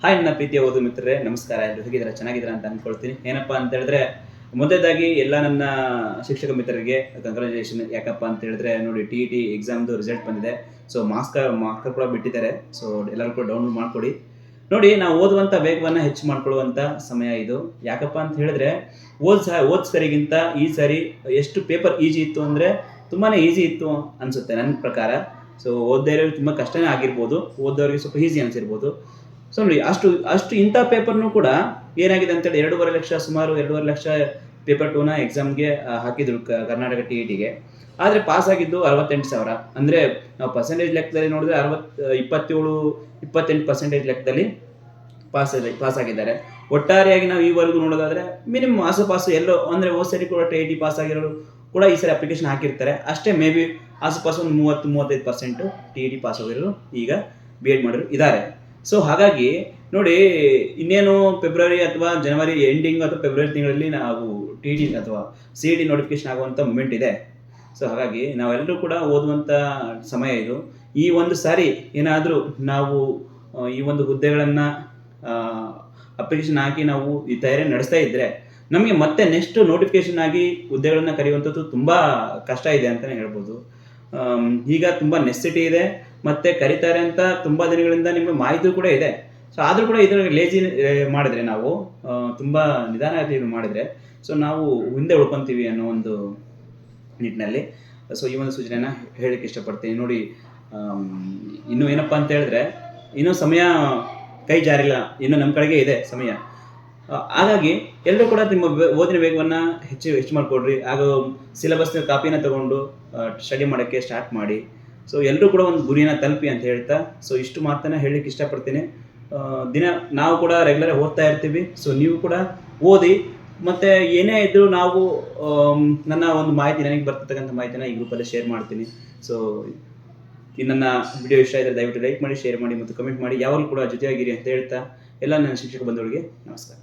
Hi ನನ್ನ ಪ್ರೀತಿಯ ಓದು ಮಿತ್ರರೇ, ನಮಸ್ಕಾರ. ಎಲ್ಲರೂ ಹೇಗಿದ್ದೀರಾ? ಚೆನ್ನಾಗಿದ್ದೀರಾ ಅಂತ ಅನ್ಕೊಳ್ತೀನಿ ಏನಪ್ಪ ಅಂತ ಹೇಳಿದ್ರೆ ಮೊದಲೇದಾಗಿ ಎಲ್ಲ ನನ್ನ ಶಿಕ್ಷಕ ಮಿತ್ರರಿಗೆ ಕಂಗ್ರಾಚುಲೇಷನ್ ಯಾಕಪ್ಪ ಅಂತ ಹೇಳಿದ್ರೆ, ನೋಡಿ ಟಿ ಇ ಟಿ ಎಕ್ಸಾಮ್ದು ರಿಸಲ್ಟ್ ಬಂದಿದೆ. ಸೊ ಮಾಸ್ಕ ಮಾರ್ಕರ್ ಕೂಡ ಬಿಟ್ಟಿದ್ದಾರೆ. ಸೊ ಎಲ್ಲರೂ ಕೂಡ ಡೌನ್ಲೋಡ್ ಮಾಡ್ಕೊಡಿ. ನೋಡಿ, ನಾವು ಓದುವಂಥ ವೇಗವನ್ನು ಹೆಚ್ಚು ಮಾಡ್ಕೊಳ್ಳುವಂಥ ಸಮಯ ಇದು. ಯಾಕಪ್ಪ ಅಂತ ಹೇಳಿದ್ರೆ, ಓದ್ ಸಹ ಓದ್ ಸರಿಗಿಂತ ಈ ಸಾರಿ ಎಷ್ಟು ಪೇಪರ್ ಈಜಿ ಇತ್ತು ಅಂದರೆ ತುಂಬಾ ಈಸಿ ಇತ್ತು ಅನಿಸುತ್ತೆ ನನ್ನ ಪ್ರಕಾರ. ಸೊ ಓದ್ದೇ ಇರೋರು ತುಂಬ ಕಷ್ಟನೇ ಆಗಿರ್ಬೋದು. ಓದೋರಿಗೆ ಸ್ವಲ್ಪ ಈಸಿ ಅನಿಸಿರ್ಬೋದು. ಸೊ ನೋಡಿ ಅಷ್ಟು ಅಷ್ಟು ಇಂಥ ಪೇಪರ್ನು ಕೂಡ ಏನಾಗಿದೆ ಅಂತೇಳಿ ಎರಡೂವರೆ ಲಕ್ಷ, ಸುಮಾರು ಎರಡೂವರೆ ಲಕ್ಷ ಪೇಪರ್ ಟೂನ ಎಕ್ಸಾಮ್ಗೆ ಹಾಕಿದ್ರು ಕರ್ನಾಟಕ ಟಿ ಇ ಟಿಗೆ ಆದರೆ ಪಾಸ್ ಆಗಿದ್ದು ಅರವತ್ತೆಂಟು ಸಾವಿರ. ಅಂದರೆ ನಾವು ಪರ್ಸೆಂಟೇಜ್ ಲೆಕ್ಕದಲ್ಲಿ ನೋಡಿದ್ರೆ ಅರವತ್ತು ಇಪ್ಪತ್ತೇಳು, ಇಪ್ಪತ್ತೆಂಟು ಪರ್ಸೆಂಟೇಜ್ ಲೆಕ್ಕದಲ್ಲಿ ಪಾಸ್ ಪಾಸ್ ಆಗಿದ್ದಾರೆ. ಒಟ್ಟಾರೆಯಾಗಿ ನಾವು ಈವರೆಗೂ ನೋಡೋದಾದ್ರೆ ಮಿನಿಮಮ್ ಆಸುಪಾಸು ಎಲ್ಲೋ, ಅಂದರೆ ಹೋದ ಸರಿ ಕೂಡ ಟಿ ಟಿ ಪಾಸ್ ಆಗಿರೋರು ಕೂಡ ಈ ಸರಿ ಅಪ್ಲಿಕೇಶನ್ ಹಾಕಿರ್ತಾರೆ. ಅಷ್ಟೇ ಮೇ ಬಿ ಆಸುಪಾಸು ಒಂದು ಮೂವತ್ತು, ಮೂವತ್ತೈದು percent T E T pass ಆಗಿರೋರು ಈಗ ಬಿ ಎಡ್ ಮಾಡಿರೋರು ಇದ್ದಾರೆ. ಸೊ ಹಾಗಾಗಿ ನೋಡಿ, ಇನ್ನೇನು ಫೆಬ್ರವರಿ ಅಥವಾ ಜನವರಿ ಎಂಡಿಂಗ್ ಅಥವಾ ಫೆಬ್ರವರಿ ತಿಂಗಳಲ್ಲಿ ನಾವು ಟಿ ಡಿ ಅಥವಾ ಸಿ ಡಿ ನೋಟಿಫಿಕೇಶನ್ ಆಗುವಂಥ ಮೂಮೆಂಟ್ ಇದೆ. ಸೊ ಹಾಗಾಗಿ ನಾವೆಲ್ಲರೂ ಕೂಡ ಓದುವಂಥ ಸಮಯ ಇದು. ಈ ಒಂದು ಸಾರಿ ಏನಾದರೂ ನಾವು ಈ ಒಂದು ಹುದ್ದೆಗಳನ್ನು ಅಪ್ಲಿಕೇಶನ್ ಹಾಕಿ ನಾವು ಈ ತಯಾರಿ ನಡೆಸ್ತಾ ಇದ್ದರೆ ನಮಗೆ ಮತ್ತೆ ನೆಕ್ಸ್ಟ್ ನೋಟಿಫಿಕೇಶನ್ ಆಗಿ ಹುದ್ದೆಗಳನ್ನು ಕರೆಯುವಂಥದ್ದು ತುಂಬ ಕಷ್ಟ ಇದೆ ಅಂತಲೇ ಹೇಳ್ಬೋದು. ಈಗ ತುಂಬ ನೆಸಿಟಿ ಇದೆ. ಮತ್ತೆ ಕರೀತಾರೆ ಅಂತ ತುಂಬಾ ದಿನಗಳಿಂದ ನಿಮಗೆ ಮಾಹಿತಿ ಕೂಡ ಇದೆ. ಸೊ ಆದರೂ ಕೂಡ ಇದರ ಲೇಜಿ ಮಾಡಿದ್ರೆ ನಾವು ತುಂಬಾ ನಿಧಾನ ಮಾಡಿದ್ರೆ ಮಾಡಿದರೆ ಸೊ ನಾವು ಹಿಂದೆ ಉಳ್ಕೊಂತೀವಿ ಅನ್ನೋ ಒಂದು ನಿಟ್ಟಿನಲ್ಲಿ. ಸೊ ಈ ಒಂದು ಸೂಚನೆನ ಹೇಳಕ್ಕೆ ಇಷ್ಟಪಡ್ತೀನಿ. ನೋಡಿ ಇನ್ನು ಏನಪ್ಪ ಅಂತ ಹೇಳಿದ್ರೆ, ಇನ್ನೂ ಸಮಯ ಕೈ ಜಾರಿಲ್ಲ. ಇನ್ನು ನಮ್ಮ ಕಡೆಗೆ ಇದೆ ಸಮಯ. ಹಾಗಾಗಿ ಎಲ್ಲರೂ ಕೂಡ ನಿಮ್ಮ ಓದಿನ ವೇಗವನ್ನು ಹೆಚ್ಚು ಹೆಚ್ಚು ಮಾಡಿಕೊಡ್ರಿ ಹಾಗೂ, ಸಿಲೆಬಸ್ನ ಕಾಪಿನ ತಗೊಂಡು ಸ್ಟಡಿ ಮಾಡೋಕ್ಕೆ ಸ್ಟಾರ್ಟ್ ಮಾಡಿ. ಸೊ ಎಲ್ಲರೂ ಕೂಡ ಒಂದು ಗುರಿನ ತಲುಪಿ ಅಂತ ಹೇಳ್ತಾ ಸೊ ಇಷ್ಟು ಮಾತನ್ನ ಹೇಳಲಿಕ್ಕೆ ಇಷ್ಟಪಡ್ತೀನಿ. ದಿನ ನಾವು ಕೂಡ ರೆಗ್ಯುಲರ್ ಓದ್ತಾ ಇರ್ತೀವಿ. ಸೊ ನೀವು ಕೂಡ ಓದಿ, ಮತ್ತು ಏನೇ ಇದ್ದರೂ ನಾವು ನನ್ನ ಒಂದು ಮಾಹಿತಿ ನನಗೆ ಬರ್ತಕ್ಕಂಥ ಮಾಹಿತಿನ ಈ ಗ್ರೂಪಲ್ಲಿ ಶೇರ್ ಮಾಡ್ತೀನಿ. ಸೊ ಈ ನನ್ನ ವಿಡಿಯೋ ಇಷ್ಟ ಇದ್ದರೆ ದಯವಿಟ್ಟು ಲೈಕ್ ಮಾಡಿ ಶೇರ್ ಮಾಡಿ, ಮತ್ತು ಕಮೆಂಟ್ ಮಾಡಿ. ಯಾವಾಗಲೂ ಕೂಡ ಜೊತೆಯಾಗಿರಿ ಅಂತ ಹೇಳ್ತಾ, ಎಲ್ಲ ನನ್ನ ಶಿಕ್ಷಕ ಬಂಧುಗಳಿಗೆ ನಮಸ್ಕಾರ.